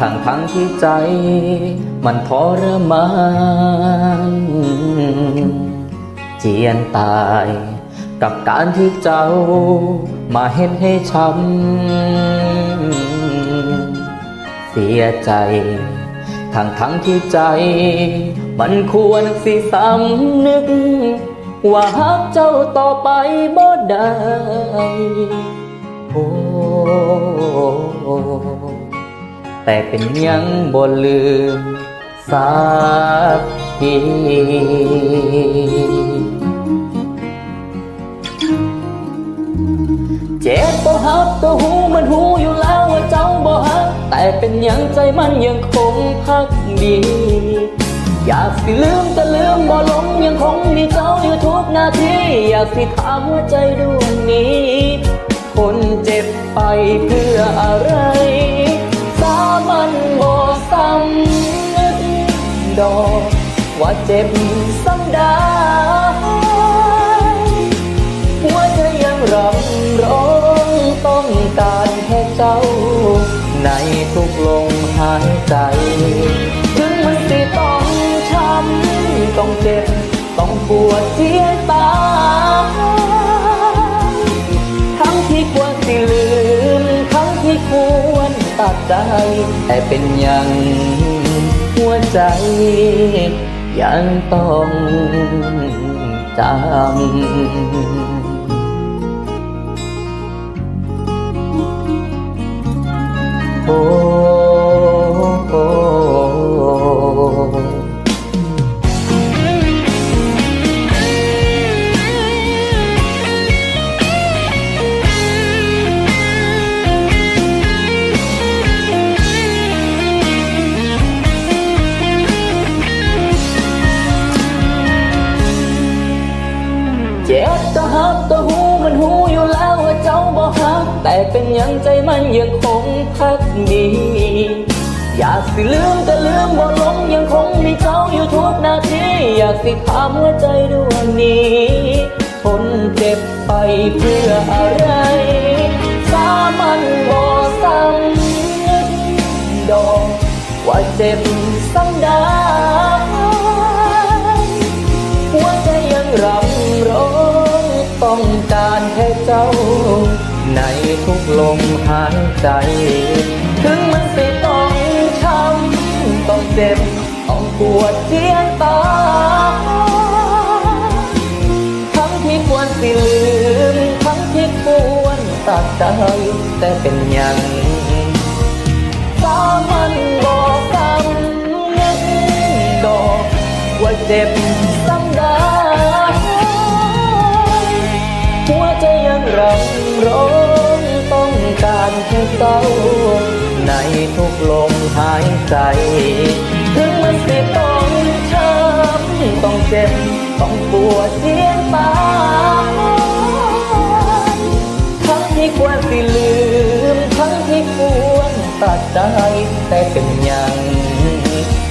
ทั้งทั้งที่ใจ มันทรมานเจียนตาย กับการที่เจ้ามาเห็นให้ช้ำเสียใจ ทั้งทั้งที่ใจ มันควรสิสำนึก ว่าฮักเจ้าต่อไปบ่ได้โอ้ แต่เป็นยังบ่ลืมสักทีเจ็บบ่ฮักตัวหูมันหูอยู่แล้วว่าเจ้าบ่ฮักแต่เป็นยังใจมันยังคงพักดีอยากสิลืมแต่ลืมบ่ลงยังคงมีเจ้าอยู่ทุกนาทีอยากสิถามหัวใจดวงนี้ คนเจ็บไปเพื่ออะไร ดอก ว่าเจ็บซ้ำได้หัวใจยังรำร้องต้องการแค่เจ้า ในทุกลมหายใจ ถึงมันสิต้องช้ำต้องเจ็บ ต้องปวดเสียตา ทั้งที่ควรสิลืม ทั้งที่ควรตัดใจ แต่เป็นอย่าง วใจ ยังต้องจำ เจ็บตัวฮักตัวหูมันหูอยู่แล้วว่าเจ้าบ่ฮักแต่เป็นยังใจมันยังคงพักดีอยากสิลืมแต่ลืมบ่ลงยังคงมีเจ้าอยู่ทุกนาทีอยากสิถามหัวใจดวงนี้ทนเจ็บไปเพื่ออะไรสามันบ่ซ้ำดอกว่าเจ็บซ้ำได้ เจ้า ในทุกลมหายใจ ถึงมันสิต้องช้ำต้องเจ็บ ต้องปวดเสียงตาทั้งที่ควรสิลืม ทั้งที่ควรตัดใจ แต่เป็นอย่างสามันบอกกำนึกดอกว่าเจ็บา ในทุกลมหายใจ ถึงมันสิต้องช้ำต้องเจ็บ ต้องปวดเสียงตาทั้งที่ควรสิลืม ทั้งที่ควรตัดใจ แต่เป็นอย่าง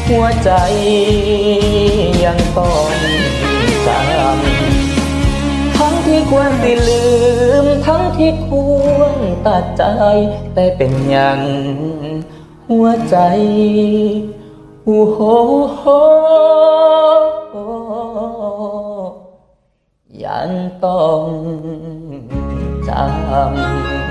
หัวใจยังต้องจำ ที่ควรสิลืม ทั้งที่ควรตัดใจ แต่เป็นอย่างหัวใจโอ้โหยันต้องจำ